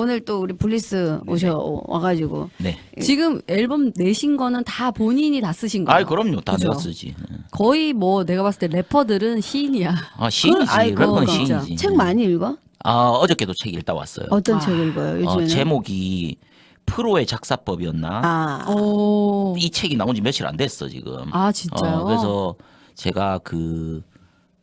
오늘 또 우리 블리스 오셔 와가지고 네. 지금 앨범 내신 거는 다 본인이 다 쓰신 거예요. 아, 그럼요. 다 그죠? 내가 쓰지. 거의 뭐 내가 봤을 때 래퍼들은 시인이야. 아, 시인이지. 아이, 래퍼는 그거 진짜. 시인이지. 책 많이 읽어? 아, 어저께도 책 읽다 왔어요. 어떤 아. 책 읽어요 어, 요즘에는? 제목이 프로의 작사법이었나? 아, 오. 이 책이 나온 지 며칠 안 됐어, 지금. 아 진짜요? 어, 그래서 제가 그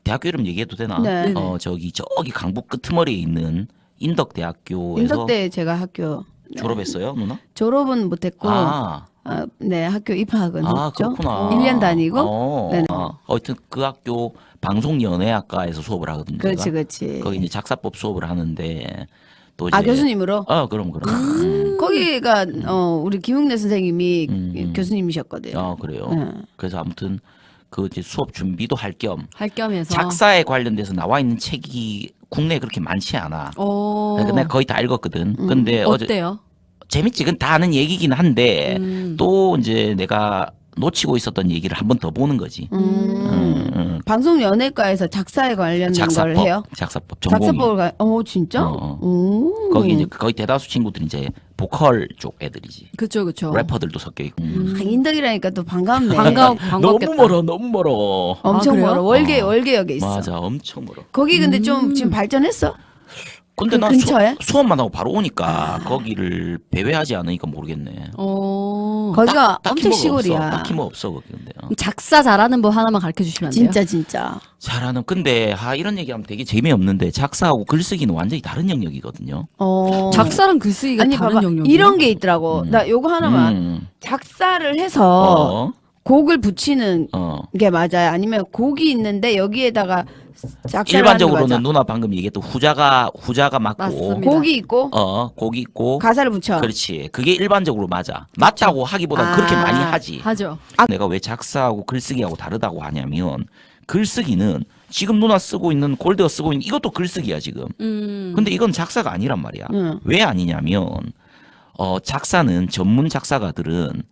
대학교 이름 얘기해도 되나? 네. 어, 저기 저기 강북 끄트머리에 있는 인덕대학교에서 인덕대 제가 학교 졸업했어요, 누나? 졸업은 못했고 아, 아, 네 학교 입학은 아, 했죠. 그렇구나. 1년 다니고 어, 네네. 아, 하여튼 그 학교 방송연예학과에서 수업을 하거든요. 그렇지. 그렇지. 거기 이제 작사법 수업을 하는데 또 이제 아 교수님으로 어, 그럼 그럼. 음. 거기가 어 우리 김웅래 선생님이 음. 교수님이셨거든요. 아, 그래요. 네. 그래서 아무튼 그 이제 수업 준비도 할 겸 할 겸해서. 작사에 관련돼서 나와 있는 책이 국내에 그렇게 많지 않아. 오. 그러니까 내가 거의 다 읽었거든. 근데 어제 어때요? 재밌지. 그건 다 아는 얘기긴 한데 음. 또 이제 내가 놓치고 있었던 얘기를 한 번 더 보는 거지. 음. 음, 음. 방송 연예과에서 작사에 관련된 걸 작사법, 해요. 작사법 전공이. 작사법을 가. 어 진짜? 어, 어. 오. 거기 이제 거의 대다수 친구들이 이제 보컬 쪽 애들이지. 그쵸 그쵸. 래퍼들도 섞여 있고. 아, 인덕이라니까 또 반갑네. 반가워 너무 반갑겠다. 멀어, 너무 멀어. 엄청 아, 그래요? 멀어. 월계 어. 월계역에 있어. 맞아, 엄청 멀어. 거기 근데 음. 좀 지금 발전했어? 근데 그 난 근처에? 아. 수, 수업만 하고 바로 오니까 거기를 배회하지 않으니까 모르겠네. 어. 거기가 딱히 엄청 뭐가 시골이야. 없어. 딱히 뭐 없어 거기 근데. 어. 작사 잘하는 법 하나만 가르쳐 주시면 안 돼요? 진짜 진짜. 잘하는 근데 아 이런 얘기하면 되게 재미없는데 작사하고 글쓰기는 완전히 다른 영역이거든요. 어. 작사랑 글쓰기가 아니 다른 봐봐 영역이야. 이런 게 있더라고. 음. 나 요거 하나만 음. 작사를 해서 어. 곡을 붙이는 어. 게 맞아요. 아니면 곡이 있는데 여기에다가 일반적으로는. 누나 방금 얘기했던 후자가 후자가 맞고 맞습니다. 곡이 있고 어 곡이 있고 가사를 붙여. 그렇지 그게 일반적으로 맞아 맞다고 하기보단 아. 그렇게 많이 하지 하죠. 내가 왜 작사하고 글쓰기하고 다르다고 하냐면 글쓰기는 지금 누나 쓰고 있는 골드가 쓰고 있는 이것도 글쓰기야 지금 음. 근데 이건 작사가 아니란 말이야 응. 왜 아니냐면 어 작사는 전문 작사가들은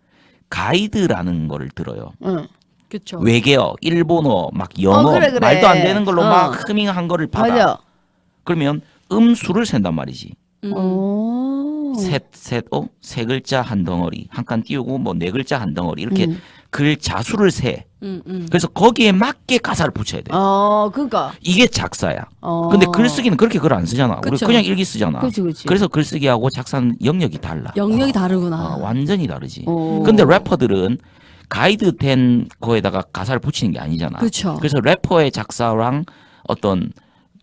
가이드라는 거를 들어요 응. 그쵸. 외계어 일본어 막 영어 어, 그래, 그래. 말도 안 되는 걸로 어. 막 흐밍한 거를 받아 맞아. 그러면 음수를 센단 말이지 음. 오. 셋 셋 어 세 글자 한 덩어리 한 칸 띄우고 뭐 네 글자 한 덩어리 이렇게 음. 글자 수를 세 음, 음. 그래서 거기에 맞게 가사를 붙여야 돼 어, 그니까. 이게 작사야 어. 근데 글쓰기는 그렇게 글 안 쓰잖아 우리 그쵸. 그냥 일기 쓰잖아 그렇지, 그렇지. 래서 글쓰기하고 작사는 영역이 달라 영역이 다르구나. 어, 완전히 다르지 오. 근데 래퍼들은 가이드 된 거에다가 가사를 붙이는 게 아니잖아 그쵸. 그래서 래퍼의 작사랑 어떤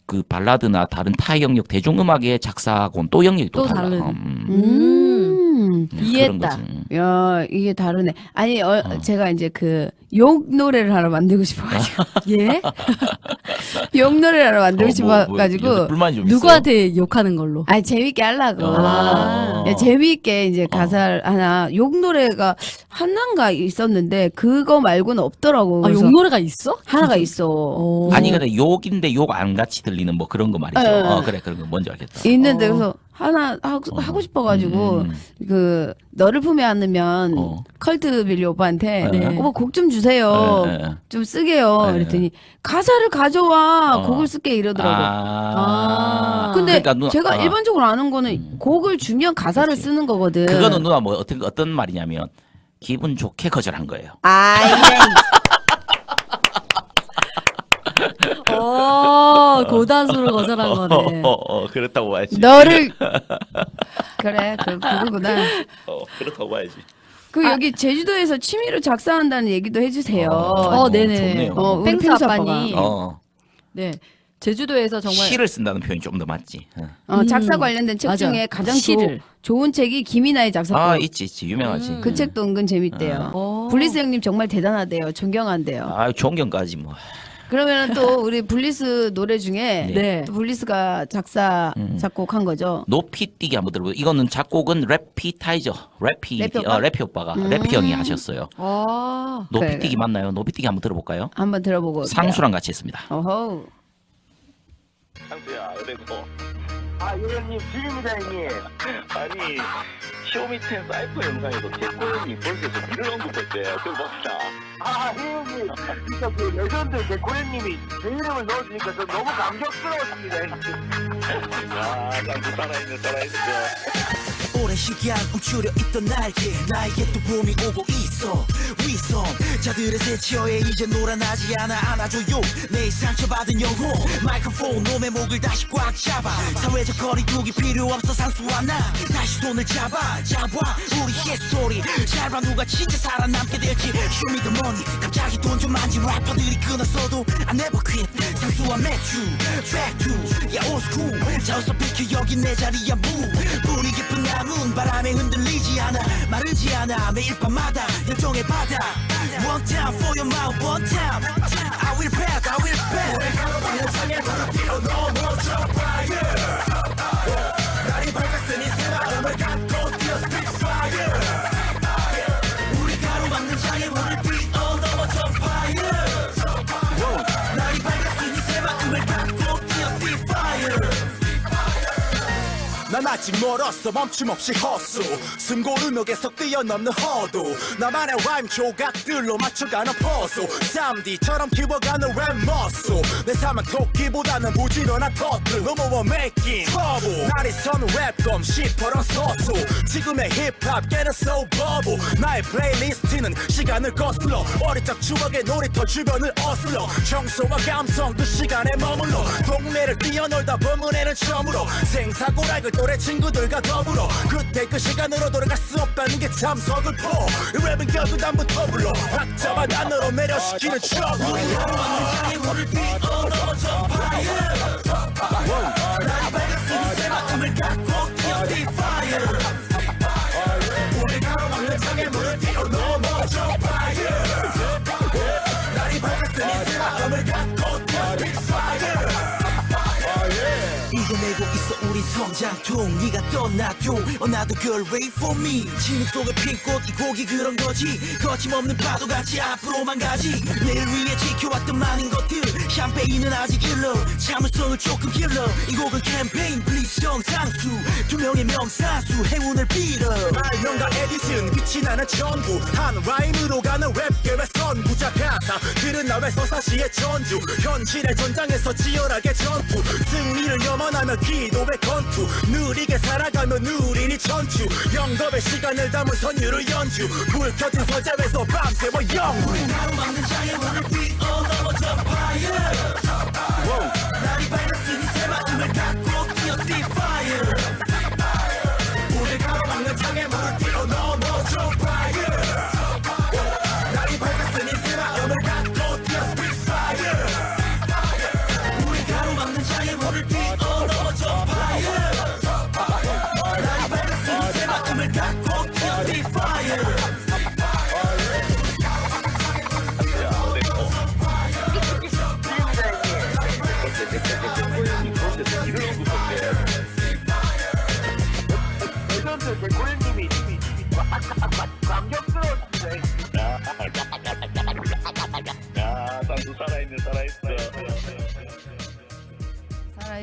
그 발라드나 다른 타 영역 대중음악의 작사하고는 또 영역이 또, 또 달라. 다른. 음, 음. 음, 이해했다. 그런 거지. 야, 이게 다르네. 아니, 어, 제가 이제 그, 욕 노래를 하나 만들고 싶어가지고. 예? 욕 노래를 하나 만들고 어, 뭐, 뭐, 싶어가지고. 불만이 좀 있어요? 누구한테 욕하는 걸로? 아니, 재밌게 하려고. 아. 야, 재미있게 이제 가사를 하나, 욕 노래가 하나인가 있었는데, 그거 말고는 없더라고. 아, 그래서 욕 노래가 있어? 하나가 있어. 어. 아니 근데 욕인데 욕 안 같이 들리는 뭐 그런 거 말이죠. 예, 예. 어, 그래 그런 거 뭔지 알겠다. 있는데, 어. 그래서 하나 하고, 하고 싶어가지고, 음, 그, 너를 품에 안으면, 어. 컬트 빌리 오빠한테, 네. 오빠 곡 좀 주세요. 예, 예. 좀 쓰게요. 네. 그랬더니 가사를 가져와 어. 곡을 쓸게 이러더라고. 아. 근데 그러니까 누나- 제가 아. 일반적으로 아는 거는 곡을 주면 가사를. 쓰는 거거든. 그거는 누나 뭐 어떤 어떤 말이냐면 기분 좋게 거절한 거예요. 아이 어, 고단수를 거절한 거네. 어, 어, 그렇다고 봐야지. 너를 그래 그 그거구나. 어, 그렇다고 봐야지. 그 여기 제주도에서 취미로 작사한다는 얘기도 해주세요. 어, 네네. 좋네요. 어, 우리 펭수. 아빠가. 어, 네. 제주도에서 정말 시를 쓴다는 표현이 좀 더 맞지. 어. 어, 작사 음, 관련된 책 맞아. 중에 가장 시를. 조, 좋은 책이 김이나의 작사법. 아, 있지, 있지, 유명하지. 그 책도 은근 재밌대요. 어. 블리스 형님 정말 대단하대요. 존경한대요. 아, 존경까지 뭐. 그러면 또 우리 블리스 노래 중에 네. 또 블리스가 작사 음. 작곡한 거죠. 높이 뛰기 한번 들어보세요. 이거는 작곡은 래피 타이저, 래피, 래피 오빠? 어, 래피 오빠가, 래피 형이 하셨어요. 아. 높이 그래, 뛰기 맞나요? 높이 뛰기 한번 들어볼까요? 한번 들어보고 올게요. 상수랑 같이 했습니다. 어허. 상수야, 그래도 아, 예, 형님, 지금입니다, 형님. 아니 쇼미텐 사이퍼 영상에서 개코형이 벌써서 니를 언급했대. 그걸 봅시다. 아, 형님, 진짜 그 레전드 개코현님이 제 이름을 넣어주니까 저 너무 감격스러웠습니다. 아, 쌍수 살아있네, 살아있어. 오랜 시간 움츠려 있던 날개 나에게 또 봄이 오고 있어 위성 자들의 새치어에 이제 놀아나지 않아 안아줘요. 내 상처받은 영혼 마이크로폰 놈의 목을 다시 꽉 잡아. 사회적 거리두기 필요 없어 상수와 나. 다시 손을 잡아 잡아. 우리의 스토리. 잘봐 누가 진짜 살아남게 될지. Show me the money. 갑자기 돈 좀 만진 래퍼들이 끊었어도 I never quit. 상수와 맥주 Back to 야 old school. 자 어서 비켜 여기 내 자리야 move 뿌리 깊은 나문 바람에 흔들리지 않아. 마르지 않아. 매일 밤마다 열정의 바다 One time for your mouth one time I will back I will back 아직 멀었어. 멈춤없이 헛수. 숨 고르며 계속 뛰어넘는 허도. 나만의 라임 조각들로 맞춰가는 퍼소 3D처럼 키워가는 랩 머소 내 삶은 토끼보다는 부지런한 터틀 넘어와 터보 날이 서는 랩검 시퍼런 서소 지금의 힙합계는 so bubble. 나의 플레이리스트는 시간을 거슬러. 어릴 적 추억의 놀이터 주변을 어슬러. 청소와 감성 그 시간에 머물러. 동네를 뛰어놀다 범은에는 처음으로. 생사고락을 또래 친구들과 더불어 그때 그 시간으로 돌아갈 수 없다는 게 참 서글퍼. 이 랩은 결국 남부터 불러. 학자와 단어로 매료시키는 척 우리 가로막는 장애 물을 뛰어넘어져 fire. 날이 밝았으니 새 마음을 갖고 뛰어 fire. 우리 가로막는 우리 성장통 네가 떠나도 어나도 girl wait for me. 진흙 속의 핀꽃 이 곡이 그런 거지. 거침없는 파도같이 앞으로만 가지. 내일 위해 지켜왔던 많은 것들. 샴페인은 아직 일러. 참을성을 조금 길러. 이 곡은 캠페인 please 영상수. 두 명의 명사수 빛이 나는 전부. 한 라임으로 가는 랩계의 선구자 가사 들은 나의 서사시의 전주. 현실의 전장에서 치열하게 전투. 승리를 염원하며 기도의 건투. 느리게 살아가며 누리니 전주 영겁의 시간을 담은 선율을 연주. 불 켜진 서재에서 밤새워 영웅. 가로막는 장애물을 뛰어넘어져 fire 날이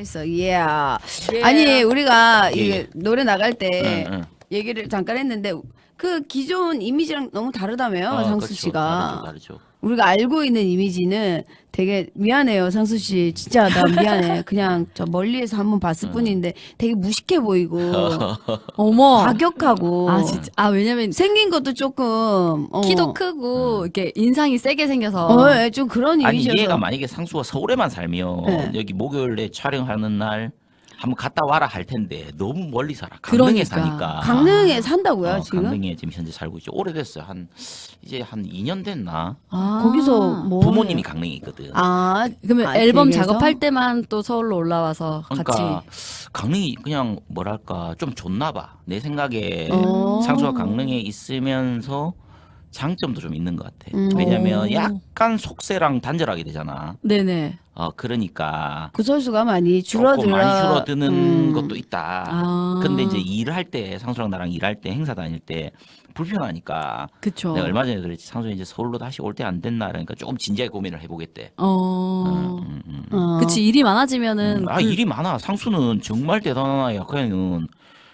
있어. 예. 아니 우리가 예, 이게 예. 노래 나갈 때 응, 응. 얘기를 잠깐 했는데 그 기존 이미지랑 너무 다르다며요, 어, 상수 그렇죠. 씨가. 다르죠, 다르죠. 우리가 알고 있는 이미지는 되게 미안해요, 상수 씨. 진짜 나 미안해. 그냥 저 멀리에서 한 번 봤을 뿐인데 되게 무식해 보이고 어머. 과격하고 아 진짜. 아 왜냐면 생긴 것도 조금 어. 키도 크고 이렇게 인상이 세게 생겨서. 어, 예, 좀 그런 아니 이미지여서 얘가 만약에 상수가 서울에만 살면 네. 여기 목요일에 촬영하는 날 한번 갔다 와라 할 텐데 너무 멀리 살아 강릉에 그러니까. 사니까 강릉에 산다고요, 어, 지금? 강릉에 지금 현재 살고 있죠 오래됐어요 한 이제 한 2년 됐나 아. 거기서 뭐 부모님이 강릉에 있거든 아, 그러면 아, 앨범 댁에서? 작업할 때만 또 서울로 올라와서 그러니까 같이. 강릉이 그냥 뭐랄까 좀 좋나 봐 내 생각에 어. 상수가 강릉에 있으면서 장점도 좀 있는 것 같아 음. 왜냐면 오. 약간 속세랑 단절하게 되잖아 네네. 어 그러니까 구설수가 많이 줄어들어 조금 많이 줄어드는 음. 것도 있다. 아. 근데 이제 일을 할때 상수랑 나랑 일할 때 행사 다닐 때 불편하니까 그쵸. 내가 얼마 전에 그랬지 상수 이제 서울로 다시 올 때 안 됐나 그러니까 조금 진지하게 고민을 해보겠대. 어. 음, 음, 음. 어. 그치 일이 많아지면은 아 그- 일이 많아. 상수는 정말 대단한 아이야. 그냥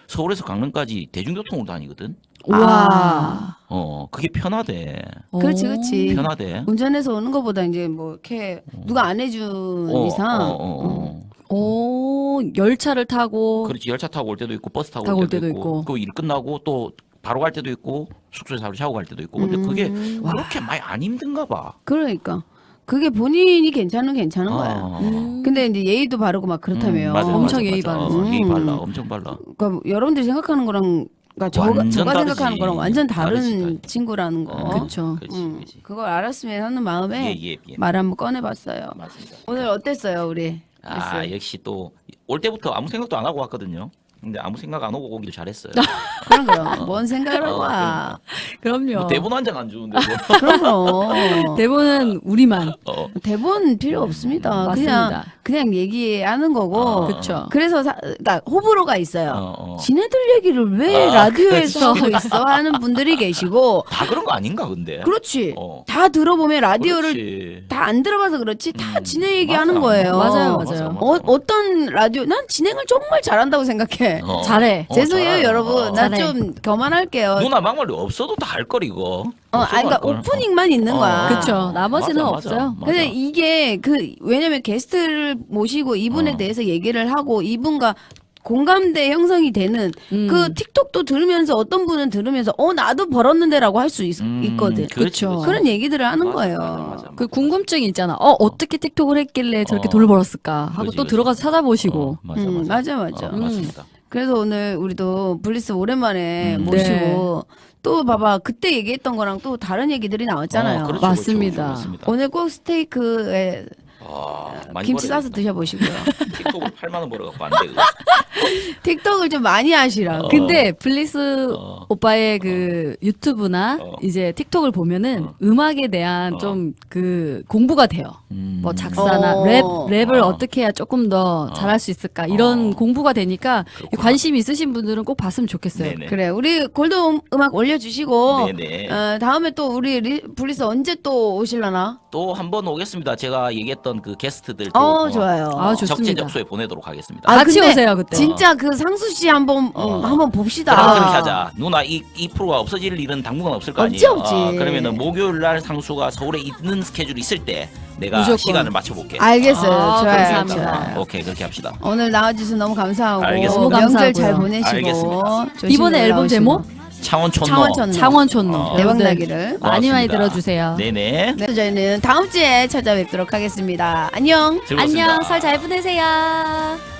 서울에서 강릉까지 대중교통으로 다니거든. 와. 어, 그게 편하대. 그렇지, 그렇지. 편하대. 운전해서 오는 것보다 이제 뭐 이렇게 누가 안 해준 어, 이상 어, 어, 어. 오, 열차를 타고 그렇지 열차 타고 올 때도 있고 버스 타고, 타고 올올 때도, 때도 있고, 있고. 그 일 끝나고 또 바로 갈 때도 있고 숙소에서 바로 샤워 갈 때도 있고 근데 그게 음. 그렇게 많이 안 힘든가 봐. 그러니까 그게 본인이 괜찮은 괜찮은 거야. 어. 음. 근데 이제 예의도 바르고 막 그렇다면 음, 맞아, 엄청 맞아, 예의 맞아. 바르지. 어, 예의 음. 발라 엄청 발라. 그러니까 여러분들이 생각하는 거랑 그러니까 저가, 완전 저가 다르지. 생각하는 거랑 완전 다른 다르지, 다르지. 친구라는 거. 어, 그쵸. 그렇지, 음, 그렇지. 그걸 알았으면 하는 마음에 예, 예, 예. 말 한번 꺼내봤어요. 맞습니다. 오늘 어땠어요, 우리? 아 글쎄. 역시 또 올 때부터 아무 생각도 안 하고 왔거든요. 근데 아무 생각 안 하고 오길 잘했어요. 그런 거요. 뭔 생각을 하고 어, 와. 그럼요. 뭐 대본 한 장 안 주는데 뭐. 그럼 대본은 우리만. 어. 대본 필요 없습니다. 그냥 맞습니다. 그냥 얘기하는 거고. 어. 그쵸. 그래서 사, 그러니까 호불호가 있어요. 어, 어. 지네들 얘기를 왜 아, 라디오에서. 하고 있어 하는 분들이 계시고 다 그런 거 아닌가 근데. 그렇지. 어. 다 들어보면 라디오를 그렇지. 다 안 들어봐서 그렇지 다 음, 지네 얘기하는 맞아. 거예요. 맞아요, 맞아요. 어, 어떤 라디오 난 진행을 정말 잘한다고 생각해. 어. 잘해. 어, 죄송해요 잘하네. 여러분. 어. 나 잘해. 좀 거만할게요. 누나 막말이 없어도 다 할 걸 이거. 어, 그러니까 할 걸. 오프닝만 있는 어. 거야. 그쵸. 나머지는 맞아, 없어요. 맞아, 맞아. 근데 이게 그 왜냐면 게스트를 모시고 이분에 어. 대해서 얘기를 하고 이분과 공감대 형성이 되는 음. 그 틱톡도 들으면서 어떤 분은 들으면서 어 나도 벌었는데라고 할 수 음, 있거든. 그렇지. 그렇지. 그런 얘기들을 하는 맞아, 거예요. 맞아, 맞아, 그 맞아. 궁금증이 있잖아. 어, 어떻게 틱톡을 했길래 저렇게 어. 돈을 벌었을까? 하고 그지, 또 그지. 들어가서 찾아보시고. 어, 맞아, 음, 맞아. 맞아, 맞아. 어, 맞습니다. 그래서 오늘 우리도 블리스 오랜만에 음. 모시고 또 봐봐 그때 얘기했던 거랑 또 다른 얘기들이 나왔잖아요. 어, 그렇죠, 맞습니다. 그렇죠, 그렇습니다. 오늘 꼭 스테이크에 아, 많이 김치 벌어야 싸서. 드셔보시고요. 틱톡을 8만 원 벌어갖고 안 돼. 그거. 틱톡을 좀 많이 하시라. 어. 근데 블리스 어. 오빠의 그 유튜브나 어. 이제 틱톡을 보면은 어. 음악에 대한 어. 좀 그 공부가 돼요. 음. 뭐 작사나 어. 랩 랩을 어. 어. 떻게 해야 조금 더 어. 잘할 수 있을까 이런 어. 공부가 되니까 그렇구나. 관심 있으신 분들은 꼭 봤으면 좋겠어요. 네네. 그래 우리 골드 음- 음악 올려주시고 네네. 어, 다음에 또 우리 리, 블리스 언제 또 오실라나? 또 한 번 오겠습니다. 제가 얘기했던 그 게스트들 또어 좋아요. 아, 좋습니다. 적재적소에 보내도록 하겠습니다. 아, 같이 근데 오세요 그때. 진짜 그 상수 씨 한번 어. 음, 한번 봅시다. 그럼 그렇게 하자. 누나 이, 이 프로가 없어질 일은 당분간 없을 거 없지, 아니에요. 없지. 어, 그러면은 목요일 날 상수가 서울에 있는 스케줄이 있을 때 내가 무조건. 시간을 맞춰볼게. 알겠어요. 아, 좋아요. 감사합니다. 좋아요. 오케이 그렇게 합시다. 오늘 나와주셔서 너무 감사하고 알겠습니다. 너무 명절 감사하고요. 잘 보내시고 알겠습니다. 조심히 이번에 앨범 올라오시고. 제목 창원촌로. 창원촌로 창원촌로 어. 대박 여러분들 나기를. 많이 많이 고맙습니다. 들어주세요. 네네. 네, 저희는 다음 주에 찾아뵙도록 하겠습니다. 안녕. 즐거웠습니다. 안녕 설 잘 보내세요.